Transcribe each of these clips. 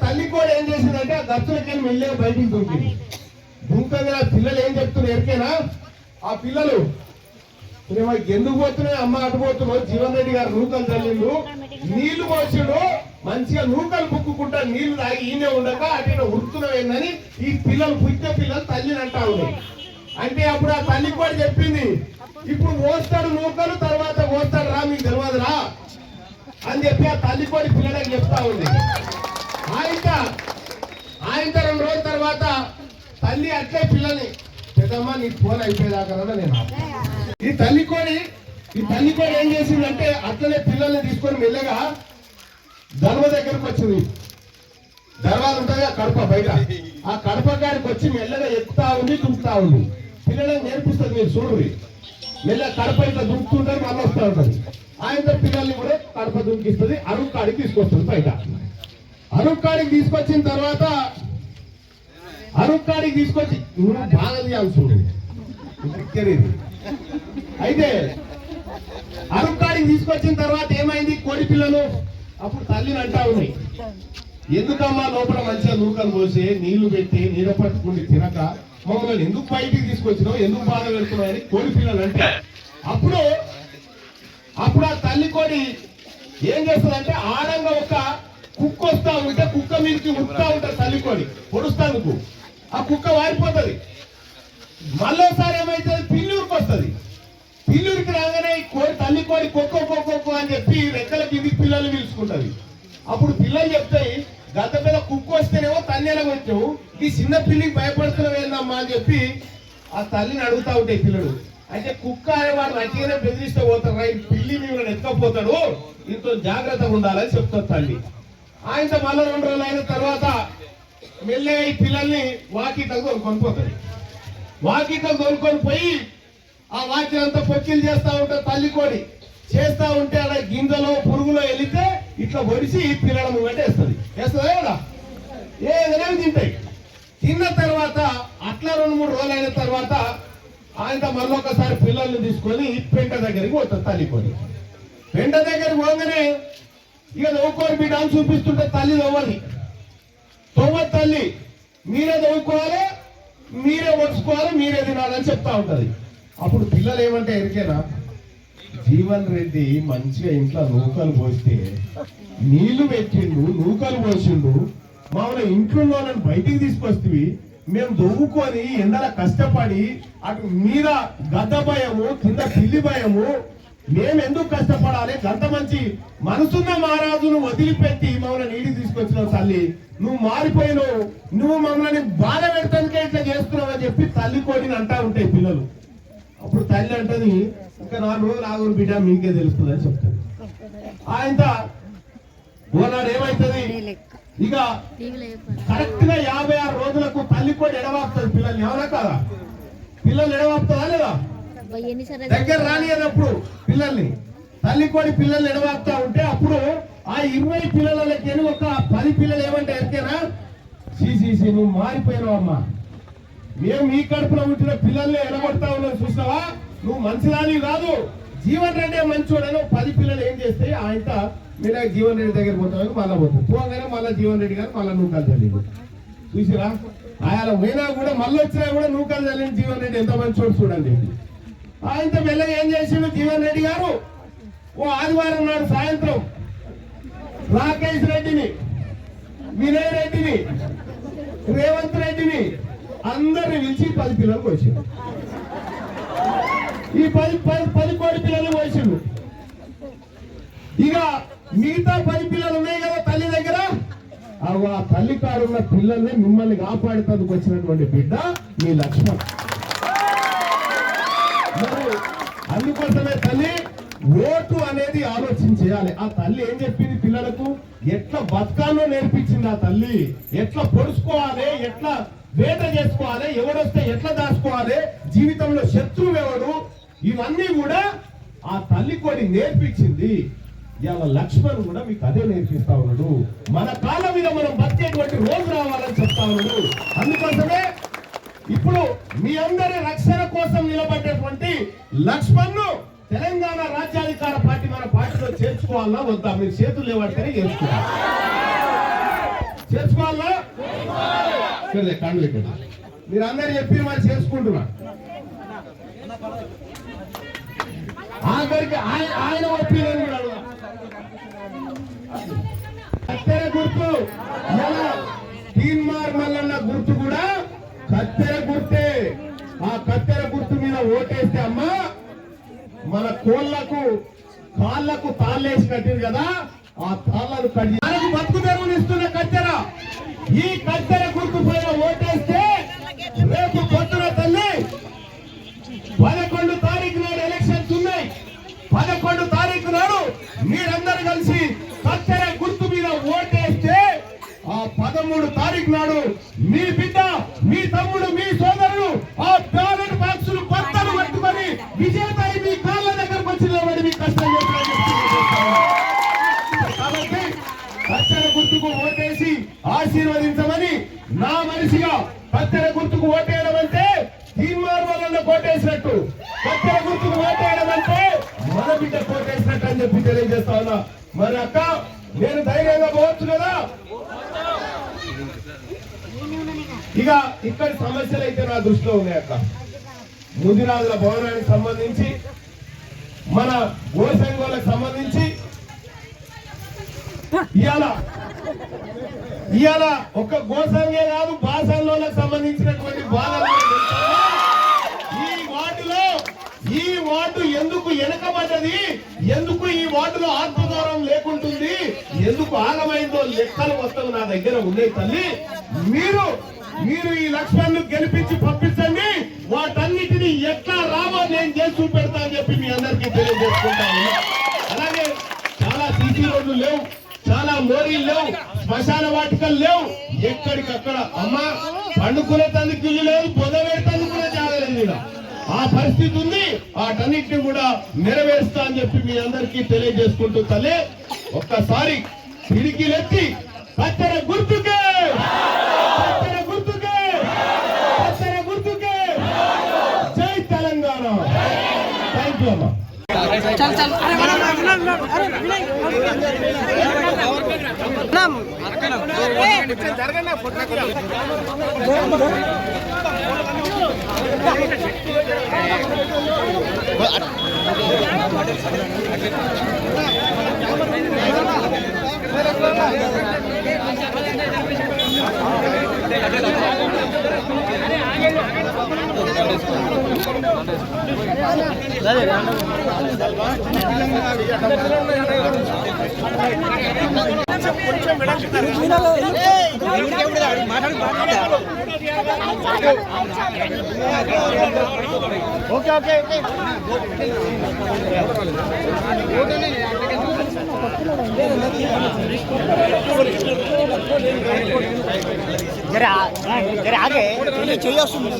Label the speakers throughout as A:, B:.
A: తల్లి కూడా ఏం చేసిందంటే ఆ గచ్చులకి మెల్లగా బయటికి దుంకింది దూకంగా ఆ పిల్లలు ఏం చెప్తున్నారు ఎరికేనా? ఆ పిల్లలు "ఏమో ఎందుకు పోతున్నాయి? అమ్మ అటు పోతున్నావు జీవన్ రెడ్డి గారు నూకలు తల్లిండు నీళ్ళు పోసిడు. మంచిగా నూకలు బుక్కుకుంటా నీళ్ళు తాగి ఈయనే ఉండక అటు ఉడుతున్నావేందని ఈ పిల్లలు పుట్టిన పిల్లలు తల్లిని అంటా ఉన్నాయి అంటే అప్పుడు ఆ తల్లి కూడా చెప్పింది ఇప్పుడు మోస్తాడు నూకలు తర్వాత మోస్తాడు రా మీకు తెలియదురా అని చెప్పి ఆ తల్లి కూడా పిల్లలకు చెప్తా ఉంది. ఆయన ఆయంతరం రోజు తర్వాత తల్లి అట్లే పిల్లని. పెద్దమ్మ నీ ఫోన్ అయిపోయేదాకా నేను ఈ తల్లి కోడి ఈ తల్లి కోడి ఏం చేసిందంటే అట్లనే పిల్లల్ని తీసుకొని మెల్లగా ధర్మ దగ్గరకు వచ్చింది. దర్వాజ ఉంటుంది ఆ కడప బయట. ఆ కడప గారికి వచ్చి మెల్లగా ఎక్కుతా ఉంది దుంకుతా ఉంది. పిల్లలకు నేర్పిస్తుంది మీరు చూడండి మెల్ల కడప ఇట్లా దుంకుతుంటారు మళ్ళీ వస్తూ ఉంటుంది. ఆయనతో పిల్లల్ని కూడా కడప దుంకిస్తుంది అరువు కాడికి తీసుకొస్తుంది బయట. అరువు కాడికి తీసుకొచ్చిన తర్వాత అరువు కాడికి తీసుకొచ్చి నువ్వు బాగా తీయాల్సి ఉండేది. అయితే అరువు కాడికి తీసుకొచ్చిన తర్వాత ఏమైంది? కోడి పిల్లలు అప్పుడు తల్లిని అంటా ఉన్నాయి. ఎందుకమ్మా లోపల మంచిగా నూకలు పోసి నీళ్ళు పెట్టి నీడ పట్టుకుని తినక? మమ్మల్ని ఎందుకు బయటికి తీసుకొచ్చినావు? ఎందుకు బాధ పెడుతున్నావు అని కోడి పిల్లలు అంటే అప్పుడు అప్పుడు ఆ తల్లి కోడి ఏం చేస్తుందంటే ఆడంగా ఒక కుక్క వస్తా ఉంటే కుక్క మీదకి ఉడుతా ఉంటుంది తల్లి కోడి ఆ కుక్క వారిపోతుంది. మళ్ళోసారి ఏమైతుంది? పిల్లూరుకి వస్తుంది. పిల్లూరికి రాగానే ఈ కోడి తల్లి కోడి కొక్కో కొక్కో అని చెప్పి రెక్కల కింది పిల్లలు పిలుచుకుంటది. అప్పుడు పిల్లలు చెప్తాయి గత మీద కుక్క వస్తేనేమో తల్లి ఎలా వచ్చావు ఈ చిన్న పిల్లికి భయపడుతున్నావేందమ్మా అని చెప్పి ఆ తల్లిని అడుగుతా ఉంటాయి పిల్లలు. అయితే కుక్క అనే వాడు నచ్చిన బెదిరిస్తే పోతారు రా, ఈ పిల్లి మిమ్మల్ని ఎత్తకపోతాడు. ఇంత జాగ్రత్తగా ఉండాలని చెప్తారు తల్లి. ఆయనతో మళ్ళీ రెండు రోజులు అయిన తర్వాత మెల్లగా ఈ పిల్లల్ని వాకిటకు కొనుక్కొని పోతాడు వాకిట్లో తోలుకొని పోయి ఆ వాకిల్ అంతా పొచ్చిలు చేస్తా ఉంటారు తల్లి కోడి చేస్తా ఉంటే అలా గింజలో పురుగులో వెళితే ఇట్లా ఒడిసి పిల్లల ముంగట వేస్తుంది. వేస్తుందా కదా ఏదైనా తింటాయి. తిన్న తర్వాత అట్లా రెండు మూడు రోజులు అయిన తర్వాత ఆయన మళ్ళీ ఒకసారి పిల్లల్ని తీసుకొని పెంట దగ్గరికి పోతుంది తల్లి కోడి. పెంట దగ్గరికి పోగానే ఇక నవ్వుకోని బిడ్డ అని చూపిస్తుంటే తల్లి నవ్వని తొవ్వ తల్లి మీరే నవ్వుకోవాలి మీరే వచ్చుకోవాలి మీరే తినాలని చెప్తా ఉంటది. అప్పుడు పిల్లలు ఏమంటే ఎరికేనా? జీవన్ రెడ్డి మంచిగా ఇంట్లో నూకలు పోస్తే నీళ్ళు పెట్టిండు నూకలు పోసిండు. మామూలు ఇంట్లో వాళ్ళని బయటికి తీసుకొస్తే మేము దొవ్వుకొని ఎండల కష్టపడి అటు మీద గద్ద భయము కింద పిల్లి భయము మేము ఎందుకు కష్టపడాలి? గంత మంచి మనసున్న మహారాజును వదిలిపెట్టి మమ్మల్ని నీటికి తీసుకొచ్చిన తల్లి. నువ్వు మారిపోయినావు. నువ్వు మమ్మల్ని బాధ పెడతానికే ఇట్లా చేస్తున్నావు అని చెప్పి తల్లి కోడిని అంటా ఉంటాయి పిల్లలు. అప్పుడు తల్లి అంటది ఇంకా నాలుగు రోజులు ఆగురు బిడ్డ మీకే తెలుస్తుంది అని చెప్తాడు ఆయన ఓనాడు ఏమైతుంది? ఇక కరెక్ట్గా యాభై ఆరు రోజులకు తల్లి కూడా ఎడవాపుతుంది పిల్లల్ని. ఎవరా కదా? పిల్లలు ఎడవాపుతుందా లేదా? దగ్గర రానియనప్పుడు పిల్లల్ని తల్లి కోడి పిల్లల్ని ఎడవాపుతా ఉంటే అప్పుడు ఆ ఇరవై పిల్లలకి ఒక పది పిల్లలు ఏమంటే ఎరికేనా సీసీసీ నువ్వు మారిపోయినావు అమ్మా. మేము మీ కడుపులో పుట్టిన పిల్లల్ని ఎడగొడతా ఉన్నాం చూసినావా? నువ్వు మంచిదాని కాదు. జీవన్ రెడ్డి మంచోడని పది పిల్లలు ఏం చేస్తే ఆయన మీరు జీవన్ రెడ్డి దగ్గర పోతామని మళ్ళీ పోతాం పోగానే మళ్ళీ జీవన్ రెడ్డి గారు మళ్ళీ నూకలు చల్లిండు చూసిరా? ఆయన పోయినా కూడా మళ్ళీ వచ్చినా కూడా నూకలు చల్లిన జీవన్ రెడ్డి. ఎంత మంచోడు చూడండి. ఆయనతో మెల్లగా ఏం చేసిండు జీవన్ రెడ్డి గారు? ఓ ఆదివారం నాడు సాయంత్రం రాకేష్ రెడ్డిని వినయ్ రెడ్డిని రేవంత్ రెడ్డిని అందరిని పిలిచి పది పిల్లలు పోసిండు ఈ పది పది పది కోడి పిల్లలు పోసిండు ఇక మిగతా పది పిల్లలు ఉన్నాయి కదా తల్లి దగ్గర? ఆ తల్లి కాడున్న పిల్లల్ని మిమ్మల్ని కాపాడుతందుకు వచ్చినటువంటి బిడ్డ మీ లక్ష్మణ్ మరి అందుకోసమే తల్లి ఓటు అనేది ఆలోచన చేయాలి. ఆ తల్లి ఏం చెప్పింది పిల్లలకు? ఎట్లా బతకాలో నేర్పించింది ఆ తల్లి. ఎట్లా పొడుచుకోవాలి? ఎట్లా వేట చేసుకోవాలి? ఎవడొస్తే ఎట్లా దాచుకోవాలి? జీవితంలో శత్రువు ఎవడు? ఇవన్నీ కూడా ఆ తల్లి కొని నేర్పించింది. ఇవాళ లక్ష్మణ్ కూడా మీకు అదే నేర్పిస్తా ఉన్నాడు. మన కాళ్ళ మీద మనం బతికేటువంటి రోజు రావాలని చెప్తా ఉన్నాడు. అందుకోసమే ఇప్పుడు మీ అందరి రక్షణ కోసం నిలబడ్డటువంటి లక్ష్మణ్ తెలంగాణ రాజ్యాధికార పార్టీ మన పార్టీలో చేర్చుకోవాలా వద్దా? మీరు చేతులు లేవడితేనే చేర్చుకోవాలి? చేర్చుకోవాలా సరే పెట్టండి. మీరు అందరు చెప్పి మరి చేసుకుంటున్నా ఆఖరికి ఆయన ఆయన ఒపీనియన్ కూడా అడుగుదాం. గుర్తు. తీన్మార్ మల్లన్న గుర్తు కూడా కత్తెర గుర్తే ఆ కత్తెర గుర్తు మీద ఓటేస్తే అమ్మా మన కోళ్ళకు కాళ్ళకు తాళ్ళేసి కట్టింది కదా ఆ తాళ్ళను కట్టి మనకు బతుకు తెరువునిస్తున్న కత్తెర. ఈ కత్తెర గుర్తు పైన ఓటేస్తే రేపు పొద్దున తల్లి పదకొండు తారీఖు నాడు ఎలక్షన్స్ ఉన్నాయి. పదకొండు తారీఖు నాడు మీరందరూ కలిసి కత్తెర గుర్తు మీద ఓటేస్తే ఆ పదమూడు తారీఖు నాడు మీ బిడ్డ మీ మీకు తెలియజేస్తా ఉన్నా. మరి అక్క నేను ధైర్యంగా పోవచ్చు కదా? ఇక ఇక్కడి సమస్యలు అయితే నా దృష్టిలో ఉన్నాయి అక్క. ముదిరాజుల భవనానికి సంబంధించి మన గోసంగోలకు సంబంధించి ఇవాళ ఇవాళ ఒక గోసంగే కాదు బాసంలోకి సంబంధించినటువంటి బాధలు ఈ వార్డులో ఈ వార్డు ఎందుకు వెనకబడ్డది? ఎందుకు ఈ వార్డులో ఆత్మగౌరవం లేకుంటుంది. ఎందుకు ఆలమైందో లెక్కలు వస్తావు నా దగ్గర ఉన్నాయి తల్లి. మీరు మీరు ఈ లక్ష్యాన్ని గెలిపించి పంపించండి. వాటన్నిటిని ఎట్లా రావో నేను చేసి చూపెడతా అని చెప్పి మీ అందరికీ తెలియజేసుకుంటాను. అలాగే చాలా సీసీ రోడ్లు లేవు చాలా మోరీలు లేవు శ్మశాన వాటికలు లేవు. ఎక్కడికక్కడ అమ్మా పండుకునే తల్లి ఇల్లు లేదు పొద పెడతాను పరిస్థితి ఉంది. వాటన్నిటిని కూడా నెరవేరుస్తా అని చెప్పి మీ అందరికీ తెలియజేసుకుంటూ తల్లి ఒక్కసారి పిడికిలెత్తి కత్తెర గుర్తు కత్తెర గుర్తుకే కత్తెర గుర్తుకే జై తెలంగాణ థ్యాంక్ యూ అమ్మా
B: चल चल अरे बना
C: ఓకే ఓకే ఓకే జర జర ఆగే చెయ్యి వస్తుంది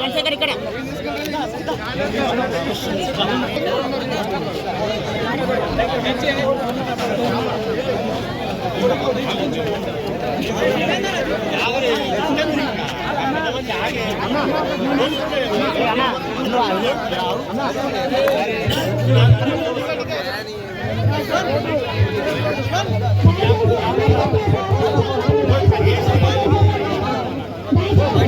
C: వన్ సెకండ్ ఇక్కడ
B: ఈ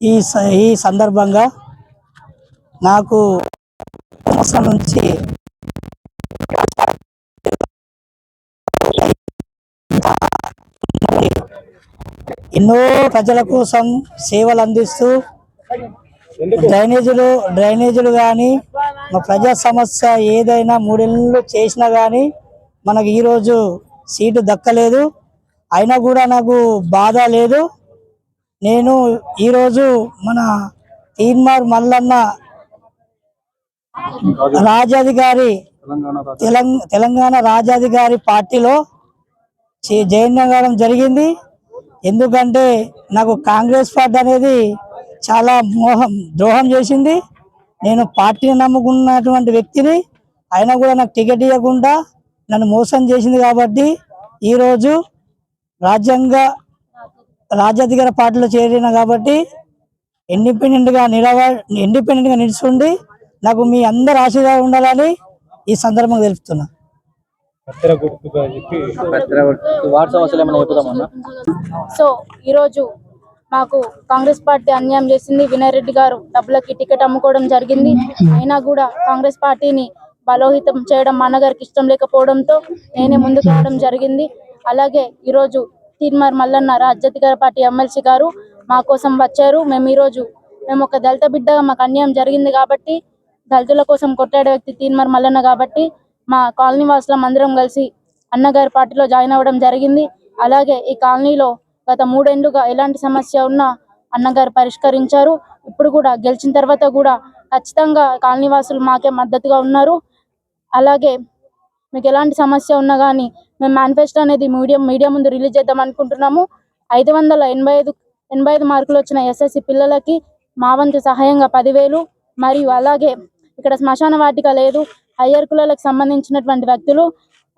B: ఈ ఈ సందర్భంగా నాకు సంవత్సరం నుంచి ఎన్నో ప్రజల కోసం సేవలు అందిస్తూ డ్రైనేజీలు డ్రైనేజీలు కానీ మా ప్రజా సమస్య ఏదైనా మూడేళ్ళు చేసినా కానీ మనకు ఈరోజు సీటు దక్కలేదు. అయినా కూడా నాకు బాధ లేదు. నేను ఈరోజు మన తీన్మార్ మల్లన్న రాజాధికారి తెలంగాణ తెలంగాణ రాజాధికారి పార్టీలో చే- జరిగింది. ఎందుకంటే నాకు కాంగ్రెస్ పార్టీ అనేది చాలా మోహం ద్రోహం చేసింది. నేను పార్టీని నమ్ముకున్నటువంటి వ్యక్తిని. అయినా కూడా నాకు టికెట్ ఇవ్వకుండా నన్ను మోసం చేసింది కాబట్టి ఈరోజు రాజ్యాంగ రాజ్యాధికార పార్టీలో చేరిన కాబట్టి ఇండిపెండెంట్గా నిలవ ఇండిపెండెంట్గా నిలుచుండి నాకు మీ అందరి ఆశీర్వాదం ఉండాలని ఈ సందర్భంగా తెలుపుతున్నా.
D: సో ఈరోజు మాకు కాంగ్రెస్ పార్టీ అన్యాయం చేసింది. వినయ్ రెడ్డి గారు డబ్బులకి టికెట్ అమ్ముకోవడం జరిగింది. అయినా కూడా కాంగ్రెస్ పార్టీని బలోహితం చేయడం మా అన్నగారికి ఇష్టం లేకపోవడంతో నేనే ముందుకు రావడం జరిగింది. అలాగే ఈరోజు తీన్మార్ మల్లన్న రాజ్యాధికార పార్టీ ఎమ్మెల్సీ గారు మా కోసం వచ్చారు. మేము ఈరోజు మేము ఒక దళిత బిడ్డగా మాకు అన్యాయం జరిగింది కాబట్టి దళితుల కోసం కొట్టాడే వ్యక్తి తీన్మార్ మల్లన్న కాబట్టి మా కాలనీ వాసులం అందరం కలిసి అన్నగారి పార్టీలో జాయిన్ అవ్వడం జరిగింది. అలాగే ఈ కాలనీలో గత మూడేళ్ళుగా ఎలాంటి సమస్య ఉన్నా అన్నగారు పరిష్కరించారు. ఇప్పుడు కూడా గెలిచిన తర్వాత కూడా ఖచ్చితంగా కాలనీ వాసులు మాకే మద్దతుగా ఉన్నారు. అలాగే మీకు ఎలాంటి సమస్య ఉన్నా కానీ మేము మేనిఫెస్టో అనేది మీడియా మీడియా ముందు రిలీజ్ చేద్దాం అనుకుంటున్నాము. ఐదు వందల ఎనభై ఐదు ఎనభై ఐదు మార్కులు వచ్చిన ఎస్ఎస్సి పిల్లలకి మా వంతు సహాయంగా పదివేలు. మరియు అలాగే ఇక్కడ శ్మశాన వాటిక లేదు. హయ్యర్ కులాలకు సంబంధించినటువంటి వ్యక్తులు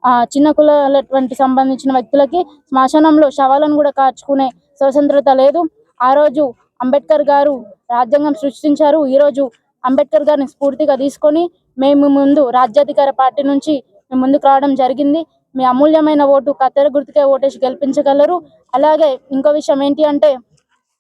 D: ఆ చిన్న కులాలటువంటి సంబంధించిన వ్యక్తులకి శ్మశానంలో శవాలను కూడా కార్చుకునే స్వతంత్రత లేదు. ఆ రోజు అంబేద్కర్ గారు రాజ్యాంగం సృష్టించారు. ఈ రోజు అంబేద్కర్ గారిని స్ఫూర్తిగా తీసుకొని మేము ముందు రాజ్యాధికార పార్టీ నుంచి మేము ముందుకు రావడం జరిగింది. మీ అమూల్యమైన ఓటు కత్తెర గుర్తుకే ఓటేసి గెలిపించగలరు. అలాగే ఇంకో విషయం ఏంటి అంటే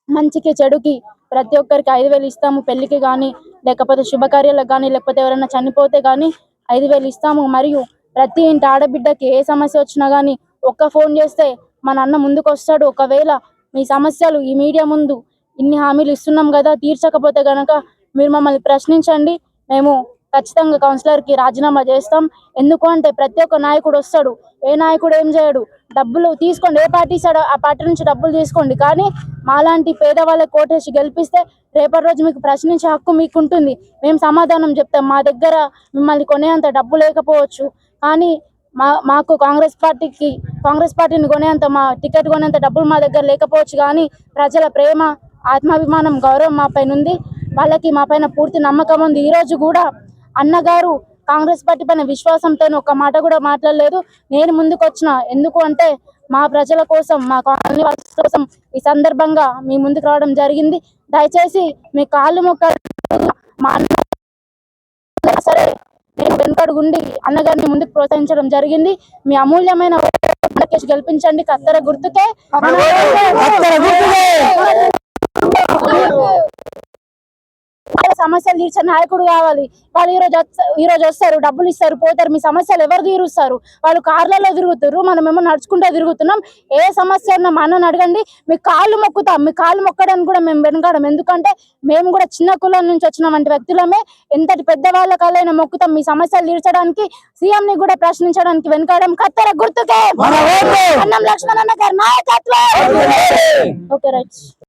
D: మంచికి చెడుకి ప్రతి ఒక్కరికి ఐదు వేలు ఇస్తాము. పెళ్ళికి కానీ లేకపోతే శుభకార్యాలకు కానీ లేకపోతే ఎవరైనా చనిపోతే కానీ ఐదు వేలు ఇస్తాము. మరియు ప్రతి ఇంటి ఆడబిడ్డకి ఏ సమస్య వచ్చినా కానీ ఒక్క ఫోన్ చేస్తే మన అన్న ముందుకు వస్తాడు. ఒకవేళ మీ సమస్యలు ఈ మీడియా ముందు ఇన్ని హామీలు ఇస్తున్నాం కదా తీర్చకపోతే గనక మీరు మమ్మల్ని ప్రశ్నించండి. మేము ఖచ్చితంగా కౌన్సిలర్కి రాజీనామా చేస్తాం. ఎందుకు అంటే ప్రతి ఒక్క నాయకుడు వస్తాడు. ఏ నాయకుడు ఏం చేయడు. డబ్బులు తీసుకోండి. ఏ పార్టీ ఇస్తాడో ఆ పార్టీ నుంచి డబ్బులు తీసుకోండి. కానీ మాలాంటి పేదవాళ్ళకి కోటేసి గెలిపిస్తే రేపటి రోజు మీకు ప్రశ్నించే హక్కు మీకు ఉంటుంది మేము సమాధానం చెప్తాం. మా దగ్గర మిమ్మల్ని కొనేంత డబ్బు లేకపోవచ్చు. కానీ మా మాకు కాంగ్రెస్ పార్టీకి కాంగ్రెస్ పార్టీని కొనేంత మా టికెట్ కొనేంత డబ్బులు మా దగ్గర లేకపోవచ్చు. కానీ ప్రజల ప్రేమ ఆత్మాభిమానం గౌరవం మా పైన ఉంది వాళ్ళకి మా పైన పూర్తి నమ్మకం ఉంది. ఈరోజు కూడా అన్నగారు కాంగ్రెస్ పార్టీ పైన విశ్వాసంతో ఒక మాట కూడా మాట్లాడలేదు. నేను ముందుకు వచ్చిన ఎందుకు అంటే మా ప్రజల కోసం మా కాలనీ కోసం ఈ సందర్భంగా మీ ముందుకు రావడం జరిగింది. దయచేసి మీ కాళ్ళు మొక్క మా అన్న సరే నేను వెనుకడుగుండి అన్నగారిని ముందుకు ప్రోత్సహించడం జరిగింది. మీ అమూల్యమైన గెలిపించండి కత్తెర గుర్తుకే. వాళ్ళ సమస్యలు తీర్చే నాయకుడు కావాలి. వాళ్ళు ఈ రోజు వస్త- ఈ రోజు వస్తారు డబ్బులు ఇస్తారు పోతారు. మీ సమస్యలు ఎవరు తీరుస్తారు? వాళ్ళు కార్లలో తిరుగుతారు మనం ఏమో నడుచుకుంటూ తిరుగుతున్నాం? ఏ సమస్య ఉన్నా మా అన్నని అడగండి. మీ కాళ్ళు మొక్కుతాం. మీ కాళ్ళు మొక్కడానికి కూడా మేము వెనకాడం ఎందుకంటే మేము కూడా చిన్న కులం నుంచి వచ్చిన. వంటి వ్యక్తులమే. ఎంతటి పెద్ద వాళ్ళ కాళ్ళైనా మొక్కుతాం. మీ సమస్యలు తీర్చడానికి సీఎం ని కూడా ప్రశ్నించడానికి వెనకాడం కత్తెర గుర్తుకే. అన్నం లక్ష్మణ్ అన్న గారి నాయకత్వం. Okay right.